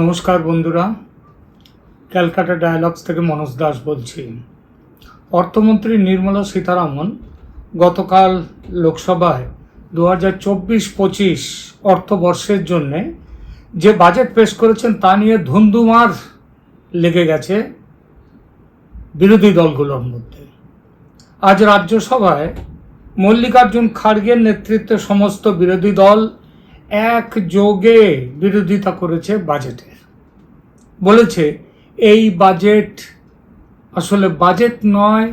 নমস্কার বন্ধুরা, ক্যালকাটা ডায়ালগস থেকে মনোজ দাস বলছি। অর্থমন্ত্রী নির্মলা সীতারামন গতকাল লোকসভায় দু হাজার চব্বিশ পঁচিশ অর্থবর্ষের জন্যে যে বাজেট পেশ করেছেন তা নিয়ে ধুন্ধুমার লেগে গেছে বিরোধী দলগুলোর মধ্যে। আজ রাজ্যসভায় মল্লিকার্জুন খাড়গের নেতৃত্বে সমস্ত বিরোধী দল একযোগে বিরোধিতা করেছে বাজেটের বলেছে, এই বাজেট আসলে বাজেট নয়,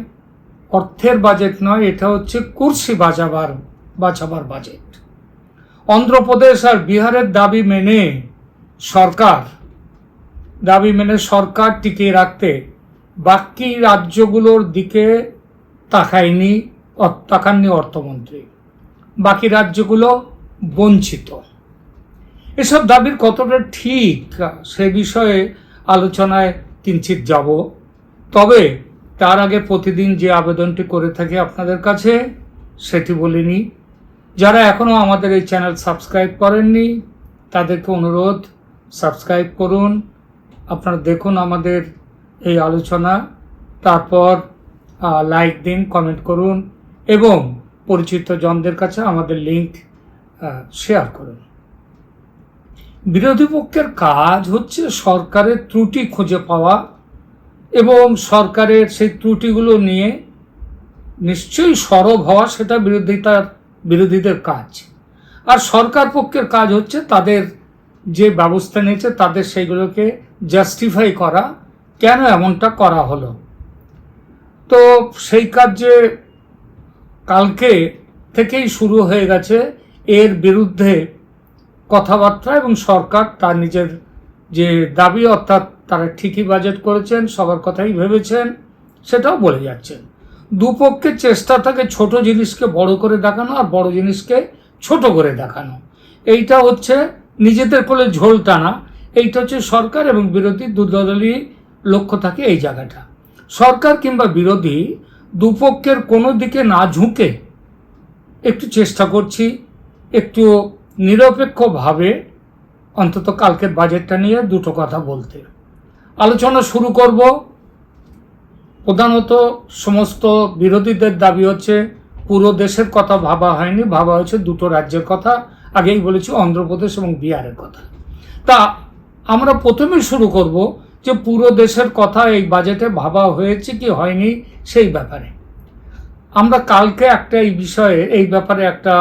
অর্থের বাজেট নয়, এটা হচ্ছে কুর্সি বাঁচাবার বাঁচাবার বাজেট অন্ধ্রপ্রদেশ আর বিহারের দাবি মেনে সরকার, দাবি মেনে সরকার টিকিয়ে রাখতে বাকি রাজ্যগুলোর দিকে তাকায়নি তাকাননি অর্থমন্ত্রী। বাকি রাজ্যগুলো বঞ্চিত। এসব দাবির কতটা ঠিক সে বিষয়ে আলোচনায় কিঞ্চিত যাব। তবে তার আগে প্রতিদিন যে আবেদনটি করে থাকি আপনাদের কাছে, সেটি বলিনি। যারা এখনও আমাদের এই চ্যানেল সাবস্ক্রাইব করেননি, তাদেরকে অনুরোধ, সাবস্ক্রাইব করুন। আপনারা দেখুন আমাদের এই আলোচনা, তারপর লাইক দিন কমেন্ট করুন, এবং পরিচিত জনদের কাছে আমাদের লিঙ্ক শেয়ার করুন। বিরোধী পক্ষের কাজ হচ্ছে সরকারের ত্রুটি খুঁজে পাওয়া এবং সরকারের সেই ত্রুটিগুলো নিয়ে নিশ্চয়ই সরব হওয়া সেটা বিরোধিতার বিরোধীদের কাজ। আর সরকার পক্ষের কাজ হচ্ছে তাদের যে ব্যবস্থা নিয়েছে তাদের সেইগুলোকে জাস্টিফাই করা। কেন এমনটা করা হলো? তো সেই কাজ যে কালকে থেকেই শুরু হয়ে গেছে। এর বিরুদ্ধে কথাবার্তা এবং সরকার তার নিজের যে দাবি, অর্থাৎ তারা ঠিকই বাজেট করেছেন, সবার কথাই ভেবেছেন, সেটাও বলে যাচ্ছেন। দুপক্ষের চেষ্টা থাকে ছোট জিনিসকে বড় করে দেখানো আর বড় জিনিসকে ছোট করে দেখানো। এইটা হচ্ছে নিজেদের কোলে ঝোল টানা। এইটা হচ্ছে সরকার এবং বিরোধী দুদলই লক্ষ্য থাকে এই জায়গাটা। সরকার কিংবা বিরোধী দুপক্ষের কোনো দিকে না ঝুঁকে একটু চেষ্টা করছি একটু নিরপেক্ষভাবে অন্তত কালকের বাজেটটা নিয়ে দুটো কথা বলতে। আলোচনা শুরু করব। প্রধানত সমস্ত বিরোধীদের দাবি হচ্ছে, পুরো দেশের কথা ভাবা হয়নি, ভাবা হয়েছে দুটো রাজ্যের কথা, আগেই বলেছি অন্ধ্রপ্রদেশ এবং বিহারের কথা। তা আমরা প্রথমে শুরু করব যে পুরো দেশের কথা এই বাজেটে ভাবা হয়েছে কি হয়নি সেই ব্যাপারে। আমরা কালকে একটা এই বিষয়ে, এই ব্যাপারে একটা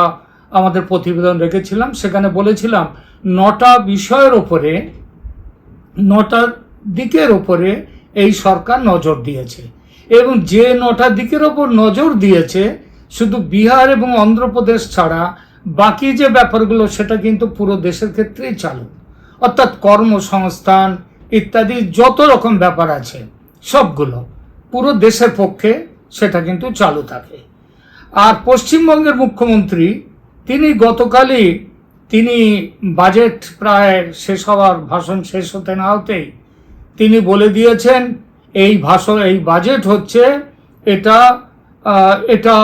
আমাদের প্রতিবেদন রেখেছিলাম, সেখানে বলেছিলাম, নটা বিষয়ের ওপরে নটার দিকের ওপরে এই সরকার নজর দিয়েছে। এবং যে নটা দিকের ওপর নজর দিয়েছে, শুধু বিহার এবং অন্ধ্রপ্রদেশ ছাড়া বাকি যে ব্যাপারগুলো, সেটা কিন্তু পুরো দেশের ক্ষেত্রেই চালু। অর্থাৎ কর্মসংস্থান ইত্যাদি যত রকম ব্যাপার আছে, সবগুলো পুরো দেশের পক্ষে সেটা কিন্তু চালু থাকে। আর পশ্চিমবঙ্গের মুখ্যমন্ত্রী তিনি গতকালই, তিনি বাজেট প্রায় শেষ হওয়ার ভাষণ শেষ হতে না হতেই তিনি বলে দিয়েছেন, এই ভাষণ, এই বাজেট হচ্ছে এটা এটা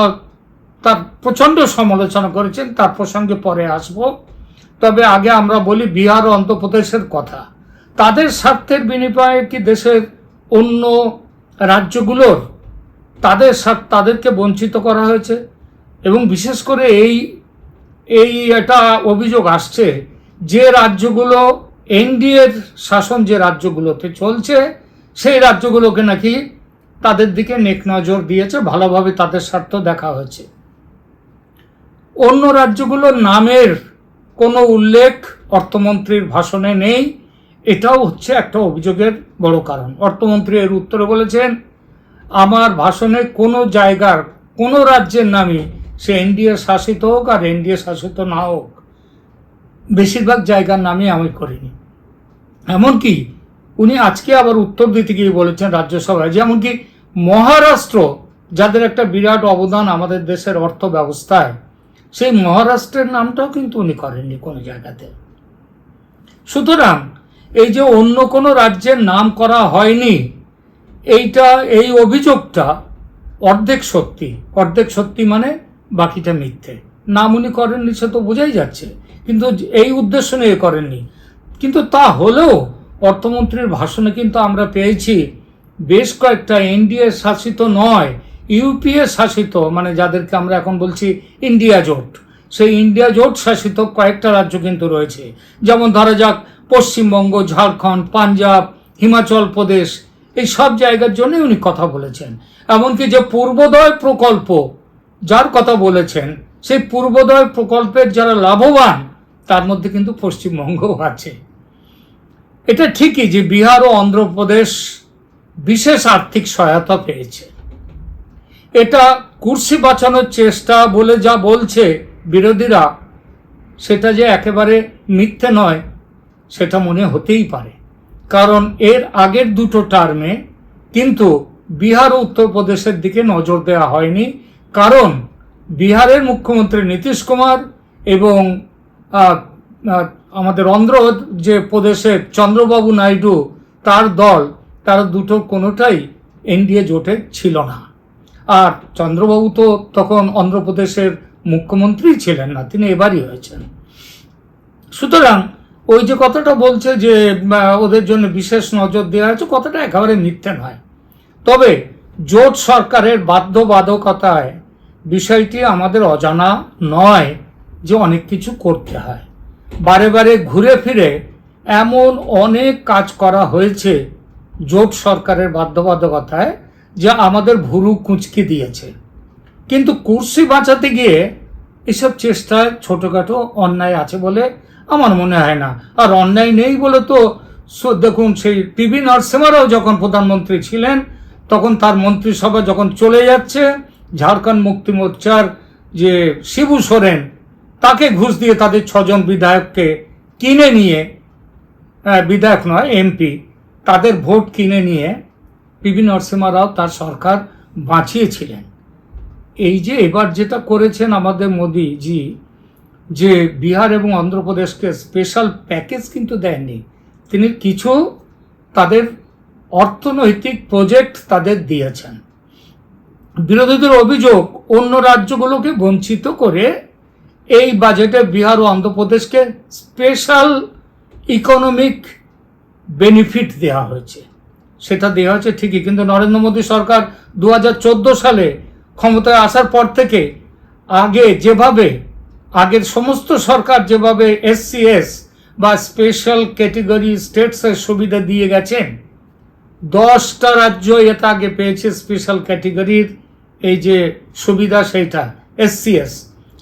তার প্রচণ্ড সমালোচনা করেছেন, তার প্রসঙ্গে পরে আসব। তবে আগে আমরা বলি বিহার অন্ধ্রপ্রদেশের কথা। তাদের স্বার্থের বিনিময়ে কি দেশের অন্য রাজ্যগুলোর তাদের তাদেরকে বঞ্চিত করা হয়েছে? এবং বিশেষ করে এই এই এটা অভিযোগ আসছে যে রাজ্যগুলো, এনডিএর শাসন যে রাজ্যগুলোতে চলছে, সেই রাজ্যগুলোকে নাকি তাদের দিকে নেক নজর দিয়েছে, ভালোভাবে তাদের স্বার্থ দেখা হয়েছে। অন্য রাজ্যগুলোর নামের কোনো উল্লেখ অর্থমন্ত্রীর ভাষণে নেই, এটাও হচ্ছে একটা অভিযোগের বড় কারণ। অর্থমন্ত্রী এর উত্তরে বলেছেন, আমার ভাষণে কোনো জায়গার, কোনো রাজ্যের নামে সে এনডিএ শাসিত হোক আর এনডিএ শাসিত না হোক, বেশিরভাগ জায়গার নামই আমি করিনি। এমনকি উনি আজকে আবার উত্তর দিতে গিয়ে বলেছেন রাজ্যসভায় যে এমনকি মহারাষ্ট্র, যাদের একটা বিরাট অবদান আমাদের দেশের অর্থ ব্যবস্থায় সেই মহারাষ্ট্রের নামটাও কিন্তু উনি করেননি কোনো জায়গাতে। সুতরাং এই যে অন্য কোনো রাজ্যের নাম করা হয়নি, এইটা, এই অভিযোগটা অর্ধেক সত্যি। অর্ধেক সত্যি মানে বাকিটা মিথ্যে। নাম উনি করেননি সে তো বোঝাই যাচ্ছে, কিন্তু এই উদ্দেশ্য নিয়ে করেননি। কিন্তু তা হলেও অর্থমন্ত্রীর ভাষণে কিন্তু আমরা পেয়েছি বেশ কয়েকটা এনডিএ শাসিত নয় ইউপিএ শাসিত মানে যাদেরকে আমরা এখন বলছি ইন্ডিয়া জোট। সেই ইন্ডিয়া জোট শাসিত কয়েকটা রাজ্য কিন্তু রয়েছে। যেমন ধরা যাক পশ্চিমবঙ্গ, ঝাড়খণ্ড, পাঞ্জাব, হিমাচল প্রদেশ, এই সব জায়গার জন্য উনি কথা বলেছেন। এমনকি যে পূর্বোদয় প্রকল্প যার কথা বলেছেন, সেই পূর্বোদয় প্রকল্পের যারা লাভবান, তার মধ্যে কিন্তু পশ্চিমবঙ্গও আছে। এটা ঠিকই যে বিহার ও অন্ধ্রপ্রদেশ বিশেষ আর্থিক সহায়তা পেয়েছে। এটা কুর্সি বাঁচানোর চেষ্টা বলে যা বলছে বিরোধীরা, সেটা যে একেবারে মিথ্যে নয়, সেটা মনে হতেই পারে। কারণ এর আগের দুটো টার্মে কিন্তু বিহার ও উত্তরপ্রদেশের দিকে নজর দেওয়া হয়নি কারণ বিহারের মুখ্যমন্ত্রী নীতিশ কুমার এবং আমাদের অন্ধ্র যে প্রদেশের চন্দ্রবাবু নাইডু তার দল, তারা দুটো কোনোটাই এনডিএ জোটে ছিল না। আর চন্দ্রবাবু তো তখন অন্ধ্রপ্রদেশের মুখ্যমন্ত্রী ছিলেন না, তিনি এবারই হয়েছেন। সুতরাং ওই যে কথাটা বলছে যে ওদের জন্য বিশেষ নজর দেওয়া হয়েছে কথাটা একেবারে মিথ্যে নয়। তবে জোট সরকারের বাধ্যবাধকতায় বিষয়টি আমাদের অজানা নয় যে অনেক কিছু করতে হয়। বারে বারে ঘুরে ফিরে এমন অনেক কাজ করা হয়েছে জোট সরকারের বাধ্যবাধকতায় যে আমাদের ভুরু কুঁচকে দিয়েছে। কিন্তু কুর্সি বাঁচাতে গিয়ে এসব চেষ্টায় ছোটোখাটো অন্যায় আছে বলে আমার মনে হয় না। আর অন্যায় নেই বলে তো দেখুন সেই পিবি নরসিমারাও যখন প্রধানমন্ত্রী ছিলেন তখন তার মন্ত্রিসভা যখন চলে যাচ্ছে, ঝাড়খণ্ড মুক্তি মোর্চার যে শিবু সোরেন, তাকে ঘুষ দিয়ে তাদের ছজন বিধায়ককে কিনে নিয়ে বিধায়ক নয়, এমপি, তাদের ভোট কিনে নিয়ে পিবি নরসিমা রাও তার সরকার বাঁচিয়েছিলেন। এই যে এবার যেটা করেছেন আমাদের মোদিজি, যে বিহার এবং অন্ধ্রপ্রদেশকে স্পেশাল প্যাকেজ কিন্তু দেননি, তিনি কিছু তাদের অর্থনৈতিক প্রজেক্ট তাদের দিয়েছেন। বিরোধীদের অভিযোগ, অন্য রাজ্যগুলোকে বঞ্চিত করে এই বাজেটে বিহার ও অন্ধ্রপ্রদেশকে স্পেশাল ইকোনমিক বেনিফিট দেওয়া হয়েছে। সেটা দেওয়া হয়েছে ঠিকই, কিন্তু নরেন্দ্র মোদী সরকার দু হাজার চোদ্দ সালে ক্ষমতায় আসার পর থেকে আগে যেভাবে, আগের সমস্ত সরকার যেভাবে এসসিএস বা স্পেশাল ক্যাটেগরি স্টেটসের সুবিধা দিয়ে গেছেন দশটা রাজ্য এতে আগে পেয়েছে স্পেশাল ক্যাটেগরির এই যে সুবিধা সেইটা এসসিএস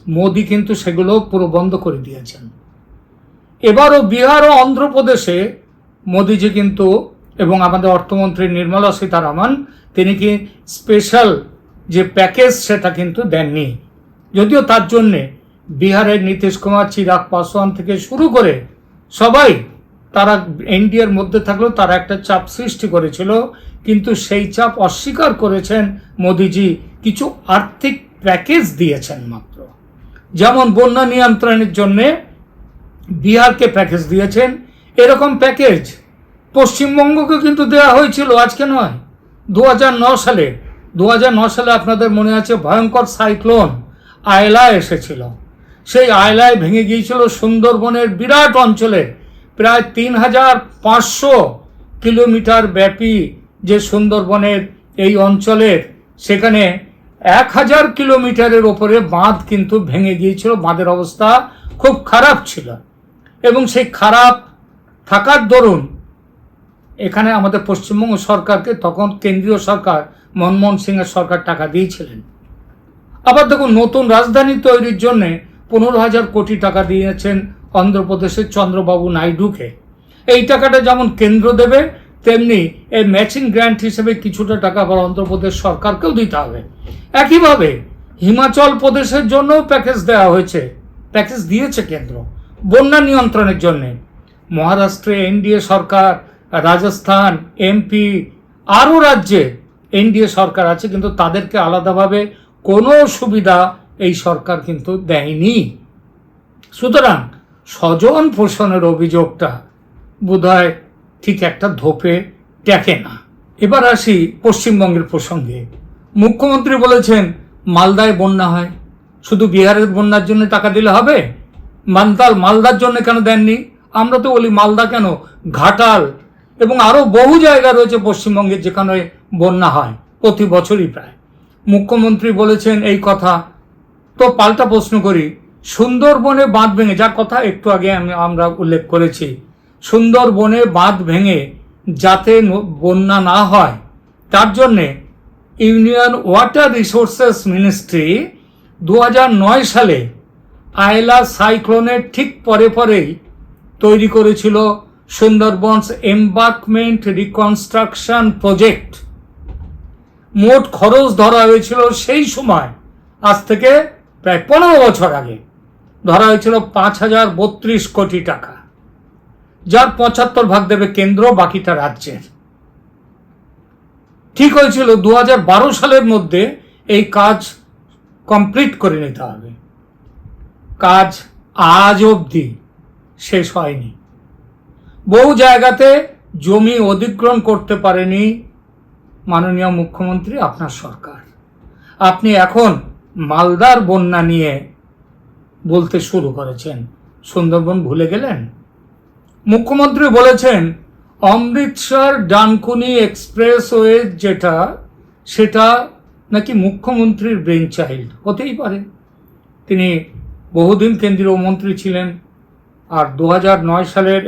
মোদি কিন্তু সেগুলো পুরো বন্ধ করে দিয়েছেন। এবারও বিহার ও অন্ধ্রপ্রদেশে মোদিজি কিন্তু, এবং আমাদের অর্থমন্ত্রী নির্মলা সীতারামন, তিনি কি স্পেশাল যে প্যাকেজ সেটা কিন্তু দেননি। যদিও তার জন্যে বিহারের নীতিশ কুমার, চিরাগ পাসওয়ান থেকে শুরু করে সবাই তারা এনডিএর মধ্যে থাকলেও তারা একটা চাপ সৃষ্টি করেছিল, কিন্তু সেই চাপ অস্বীকার করেছেন মোদিজি। কিছু আর্থিক প্যাকেজ দিয়েছেন মাত্র। যেমন বন্যা নিয়ন্ত্রণের জন্যে বিহারকে প্যাকেজ দিয়েছেন। এরকম প্যাকেজ পশ্চিমবঙ্গকে কিন্তু দেওয়া হয়েছিল, আজকে নয়। দু সালে দু সালে আপনাদের মনে আছে ভয়ঙ্কর সাইক্লোন আয়লা এসেছিল। সেই আয়লায় ভেঙে গিয়েছিল সুন্দরবনের বিরাট অঞ্চলে। প্রায় তিন হাজার পাঁচশো কিলোমিটার ব্যাপী যে সুন্দরবনের এই অঞ্চলের, সেখানে এক হাজার কিলোমিটারের ওপরে বাঁধ কিন্তু ভেঙে গিয়েছিল। বাঁধের অবস্থা খুব খারাপ ছিল এবং সেই খারাপ থাকার দরুন এখানে আমাদের পশ্চিমবঙ্গ সরকারকে তখন কেন্দ্রীয় সরকার মনমোহন সিংয়ের সরকার টাকা দিয়েছিলেন। আবার দেখুন, নতুন রাজধানী তৈরির জন্য পনেরো হাজার কোটি টাকা দিয়েছেন অন্ধ্রপ্রদেশের চন্দ্রবাবু নাইডুকে। এই টাকাটা যেমন কেন্দ্র দেবে, তেমনি এই ম্যাচিং গ্র্যান্ট হিসেবে কিছুটা টাকা আবার অন্ধ্রপ্রদেশ সরকারকেও দিতে হবে। একইভাবে হিমাচল প্রদেশের জন্যও প্যাকেজ দেওয়া হয়েছে। প্যাকেজ দিয়েছে কেন্দ্র বন্যা নিয়ন্ত্রণের জন্যে। মহারাষ্ট্রে এনডিএ সরকার, রাজস্থান, এমপি, আরও রাজ্যে এনডিএ সরকার আছে, কিন্তু তাদেরকে আলাদাভাবে কোনো সুবিধা এই সরকার কিন্তু দেয়নি। সুতরাং স্বজন পোষণের অভিযোগটা বোধহয় ঠিক একটা ধোপে টেকে না। এবার আসি পশ্চিমবঙ্গের প্রসঙ্গে। মুখ্যমন্ত্রী বলেছেন, মালদায় বন্যা হয়। শুধু বিহারের বন্যার জন্য টাকা দিলে হবে? মালদার মালদার জন্য কেন দেননি? আমরা তো বলি, মালদা কেন? ঘাটাল এবং আরও বহু জায়গা রয়েছে পশ্চিমবঙ্গের যেখানে বন্যা হয়, প্রতি বছরই প্রায়। মুখ্যমন্ত্রী বলেছেন এই কথা। তো পাল্টা প্রশ্ন করি সুন্দরবনে বাঁধ ভেঙে, যার কথা একটু আগে আমি, আমরা উল্লেখ করেছি, সুন্দরবনে বাঁধ ভেঙে যাতে বন্যা না হয়, তার জন্যে ইউনিয়ন ওয়াটার রিসোর্সেস মিনিস্ট্রি দু সালে আয়লা সাইক্লোনের ঠিক পরে পরেই তৈরি করেছিল সুন্দরবনস এম্বার্কমেন্ট রিকনস্ট্রাকশন প্রজেক্ট। মোট খরচ ধরা হয়েছিল সেই সময়, আজ থেকে প্রায় পনেরো বছর আগে। ধরা হয়েছিল পাঁচ হাজার বত্রিশ কোটি টাকা, যার পঁচাত্তর ভাগ দেবে কেন্দ্র, বাকিটা রাজ্যের। ঠিক হয়েছিল দু বারো সালের মধ্যে এই কাজ কমপ্লিট করে নিতে হবে। কাজ আজ অবধি শেষ হয়নি। বহু জায়গাতে জমি অধিগ্রহণ করতে পারেনি মাননীয় মুখ্যমন্ত্রী আপনার সরকার। আপনি এখন মালদার বন্যা নিয়ে বলতে শুরু করেছেন। সুন্দরবন ভুলে গেলেন? মুখ্যমন্ত্রী বলেছেন, অমৃতসর ডানকুনি এক্সপ্রেসওয়ে যেটা, সেটা নাকি মুখ্যমন্ত্রীর ব্রেন চাইল্ড হতেই পারে। তিনি বহুদিন কেন্দ্রীয় মন্ত্রী ছিলেন, আর দু নয় সালের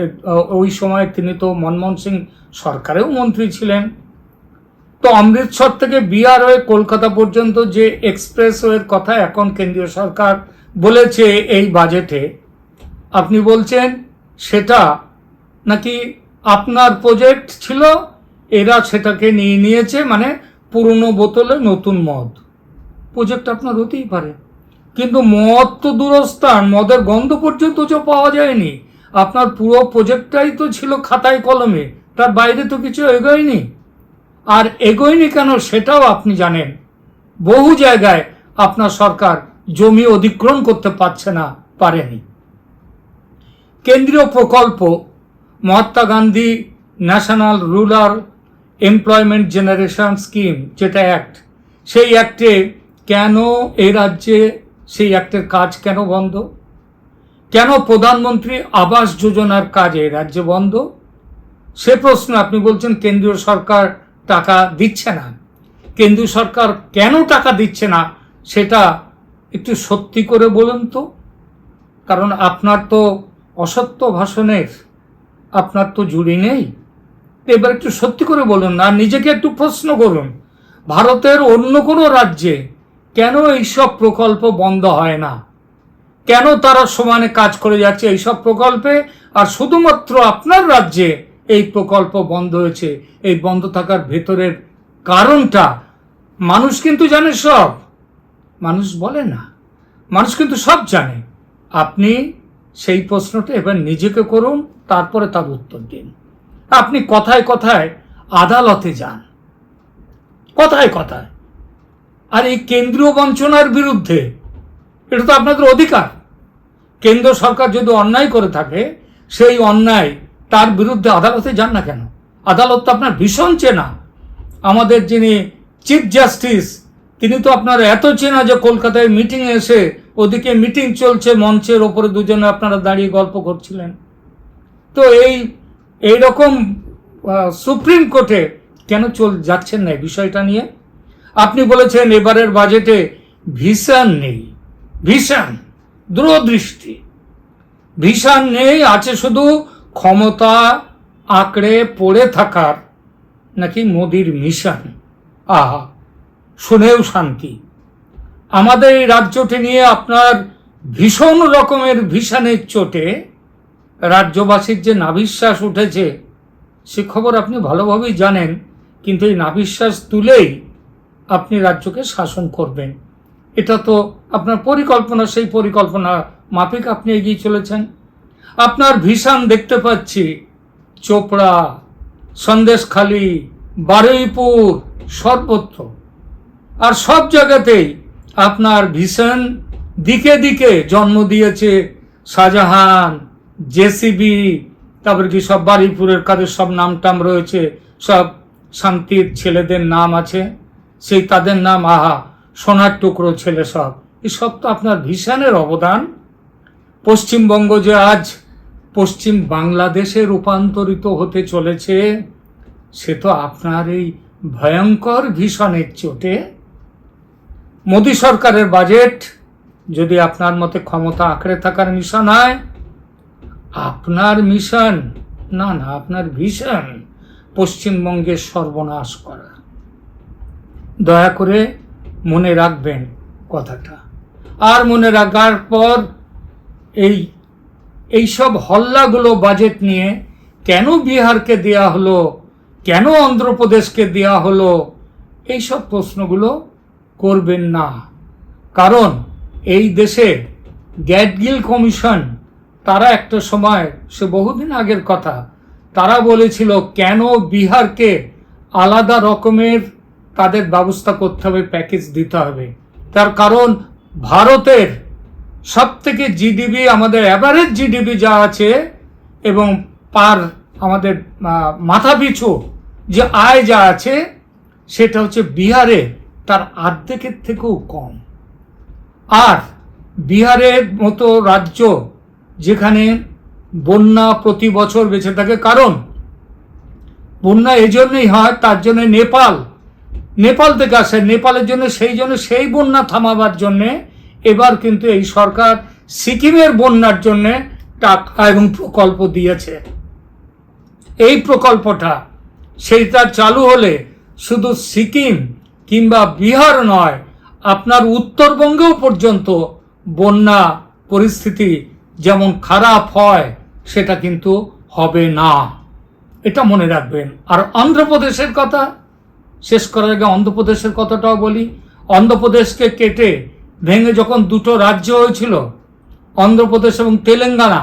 ওই সময় তিনি তো মনমোহন সিং সরকারেও মন্ত্রী ছিলেন। তো অমৃতসর থেকে বিহার হয়ে কলকাতা পর্যন্ত যে এক্সপ্রেসওয়ের কথা এখন কেন্দ্রীয় সরকার বলেছে এই বাজেটে। আপনি বলছেন, সেটা নাকি আপনার প্রজেক্ট ছিল? এরা সেটাকে নিয়ে নিয়েছে মানে পুরনো বোতলে নতুন মদ। প্রজেক্ট আপনার হতেই পারে। কিন্তু মদ তো দূরস্থান, মদের গন্ধ পর্যন্ত তো পাওয়া যায়নি। আপনার পুরো প্রজেক্টটাই তো ছিল খাতায় কলমে, তার বাইরে তো কিছু এগোয়নি। আর এগোয়নি কেন সেটাও আপনি জানেন। বহু জায়গায় আপনার সরকার জমি অধিগ্রহণ করতে পারছে না, পারেনি। কেন্দ্রীয় প্রকল্প, Mahatma Gandhi national rural employment generation scheme, যেটা অ্যাক্ট সেই অ্যাক্টে কেন এই রাজ্যে সেই অ্যাক্টের কাজ কেন বন্ধ? কেন প্রধানমন্ত্রী আবাস যোজনার কাজ এই রাজ্যে বন্ধ? সে প্রশ্ন আপনি বলছেন, কেন্দ্রীয় সরকার টাকা দিচ্ছে না। কেন্দ্রীয় সরকার কেন টাকা দিচ্ছে না, সেটা একটু সত্যি করে বলুন তো। কারণ আপনার তো অসত্য ভাষণের আপনার তো জুড়ি নেই। এবার একটু সত্যি করে বলুন না, নিজেকে একটু প্রশ্ন করুন। ভারতের অন্য কোনো রাজ্যে কেন এইসব প্রকল্প বন্ধ হয় না? কেন তারা সমানে কাজ করে যাচ্ছে এইসব প্রকল্পে? আর শুধুমাত্র আপনার রাজ্যে এই প্রকল্প বন্ধ হয়েছে, এই বন্ধ থাকার ভেতরের কারণটা মানুষ কিন্তু জানে সব। মানুষ বলে না। মানুষ কিন্তু সব জানে। আপনি সেই প্রশ্নটা এবার নিজেকে করুন, তারপরে তার উত্তর দিন। আপনি কথায় কথায় আদালতে যান। কথায় কথায়। আর এই কেন্দ্রীয় বঞ্চনার বিরুদ্ধে, এটা তো আপনাদের অধিকার। কেন্দ্র সরকার যদি অন্যায় করে থাকে, সেই অন্যায় তার বিরুদ্ধে আদালতে যান না কেন? আদালত তো আপনার ভীষণ চেনা। আমাদের যিনি চিফ জাস্টিস তিনি তো আপনার এত চেনা যে কলকাতায় মিটিংয়ে এসে ওদিকে মিটিং চলছে, মঞ্চের ওপরে দুজনে আপনারা দাঁড়িয়ে গল্প করছিলেন। তো এই এই রকম সুপ্রিম কোর্টে কেন চল, যাচ্ছেন না বিষয়টা নিয়ে? আপনি বলেছেন এবারের বাজেটে ভিসান নেই ভিসান দূরদৃষ্টি। ভিশন নেই, আছে শুধু ক্ষমতা আঁকড়ে পড়ে থাকার নাকি মোদির মিশন। আহা। শুনেও শান্তি। আমাদের এই রাজ্যটি নিয়ে আপনার ভীষণ রকমের ভীষণের চোটে রাজ্যবাসীর যে নাভিশ্বাস উঠেছে, সে খবর আপনি ভালোভাবেই জানেন, কিন্তু এই নাভিশ্বাস তুলেই আপনি রাজ্যকে শাসন করবেন। এটা তো আপনার পরিকল্পনা, সেই পরিকল্পনা মাফিক আপনি এগিয়ে চলেছেন। আপনার ভীষণ দেখতে পাচ্ছি, চোপড়া, সন্দেশখালি, বারুইপুর, সর্বত্র। আর সব জায়গাতেই আপনার ভীষণ দিকে দিকে জন্ম দিয়েছে শাহজাহান জেসিবি তারপরে কি সব বারুইপুরের কাদের সব নাম টাম রয়েছে, সব শান্তির ছেলেদের নাম আছে, সেই তাদের নাম আহা, সোনার টুকরো ছেলে সব। এসব তো আপনার ভীষণের অবদান। পশ্চিমবঙ্গ যে আজ পশ্চিম বাংলাদেশে রূপান্তরিত হতে চলেছে, সে তো আপনার এই ভয়ঙ্কর ভীষণের চোটে মোদী সরকারের বাজেট যদি আপনার মতে ক্ষমতা আঁকড়ে থাকার মিশন হয়, আপনার মিশন, না না, আপনার ভীষণ পশ্চিমবঙ্গের সর্বনাশ করা। দয়া করে মনে রাখবেন কথাটা। আর মনে রাখার পর এই এইসব হল্লাগুলো বাজেট নিয়ে কেন বিহারকে দেয়া হলো, কেন অন্ধ্রপ্রদেশকে দেয়া হলো, এইসব প্রশ্নগুলো করবেন না। কারণ এই দেশে গ্যাটগিল কমিশন, তারা একটা সময়, সে বহুদিন আগের কথা, তারা বলেছিল, কেন বিহারকে আলাদা রকমের তাদের ব্যবস্থা করতে হবে, প্যাকেজ দিতে হবে। তার কারণ, ভারতের সব থেকে জিডিপি, আমাদের অ্যাভারেজ জিডিপি যা আছে, এবং পার আমাদের মাথাপিছু যে আয় যা আছে, সেটা হচ্ছে বিহারে তার আর্ধেকের থেকেও কম। আর বিহারের মতো রাজ্য যেখানে বন্যা প্রতি বছর বেঁচে থাকে, কারণ বন্যা এই জন্যই হয়, তার জন্য নেপাল নেপাল থেকে আসে। নেপালের জন্য, সেই জন্য সেই বন্যা থামাবার জন্যে এবার কিন্তু এই সরকার সিকিমের বন্যার জন্যে টাকা এবং প্রকল্প দিয়েছে। এই প্রকল্পটা, সেইটা চালু হলে শুধু সিকিম কিংবা বিহার নয়, আপনার উত্তরবঙ্গেও পর্যন্ত বন্যা পরিস্থিতি যেমন খারাপ হয়, সেটা কিন্তু হবে না। এটা মনে রাখবেন। আর অন্ধ্রপ্রদেশের কথা, শেষ করার আগে অন্ধ্রপ্রদেশের কথাটাও বলি। অন্ধ্রপ্রদেশকে কেটে ভেঙে যখন দুটো রাজ্য হয়েছিল, অন্ধ্রপ্রদেশ এবং তেলেঙ্গানা,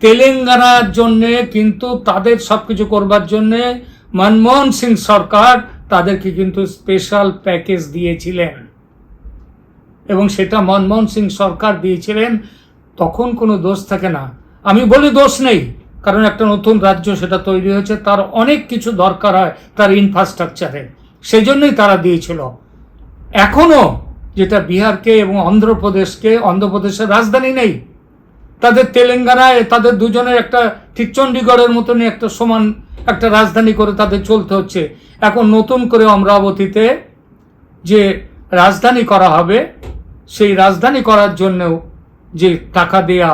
তেলেঙ্গানার জন্যে কিন্তু তাদের সব কিছু করবার জন্যে মনমোহন সিং সরকার তাদেরকে কিন্তু স্পেশাল প্যাকেজ দিয়েছিলেন। এবং সেটা মনমোহন সিং সরকার দিয়েছিলেন, তখন কোনো দোষ থাকে না। আমি বলি দোষ নেই, কারণ একটা নতুন রাজ্য সেটা তৈরি হয়েছে, তার অনেক কিছু দরকার হয় তার ইনফ্রাস্ট্রাকচারে সেই জন্যই তারা দিয়েছিল। এখনও যেটা বিহারকে এবং অন্ধ্রপ্রদেশকে, অন্ধ্রপ্রদেশের রাজধানী নেই। তাদের তেলেঙ্গানায় তাদের দুজনের একটা ঠিক চণ্ডীগড়ের মতনই একটা সমান একটা রাজধানী করে তাদের চলতে হচ্ছে। এখন নতুন করে অমরাবতীতে যে রাজধানী করা হবে, সেই রাজধানী করার জন্যও যে টাকা দেয়া,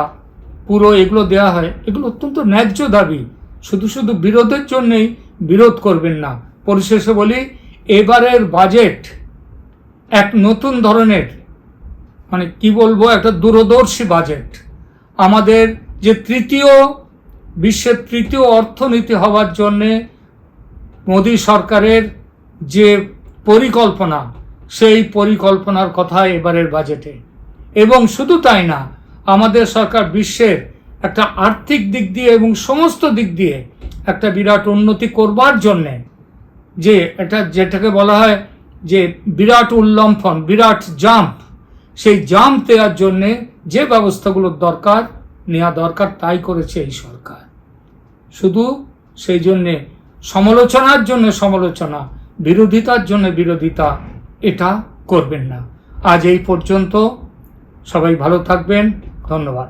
পুরো এগুলো দেয়া হয়, এগুলো অত্যন্ত ন্যায্য দাবি। শুধু শুধু বিরোধের জন্যই বিরোধ করবেন না। পরিশেষে বলি, এবারের বাজেট এক নতুন ধরনের মানে কি বলব, একটা দূরদর্শী বাজেট। আমাদের যে তৃতীয়, বিশ্বের তৃতীয় অর্থনীতি হওয়ার জন্যে মোদী সরকারের যে পরিকল্পনা, সেই পরিকল্পনার কথা এবারের বাজেটে। এবং শুধু তাই না, আমাদের সরকার বিশ্বের একটা আর্থিক দিক দিয়ে এবং সমস্ত দিক দিয়ে একটা বিরাট উন্নতি করবার জন্যে যে এটা যেটাকে বলা হয় যে বিরাট উল্লম্ফন, বিরাট জাম্প সেই জাম দেওয়ার জন্যে যে ব্যবস্থাগুলোর দরকার নেওয়া দরকার তাই করেছে এই সরকার। শুধু সেই জন্যে সমালোচনার জন্য সমালোচনা, বিরোধিতার জন্য বিরোধিতা, এটা করবেন না। আজ এই পর্যন্ত সবাই ভালো থাকবেন। ধন্যবাদ।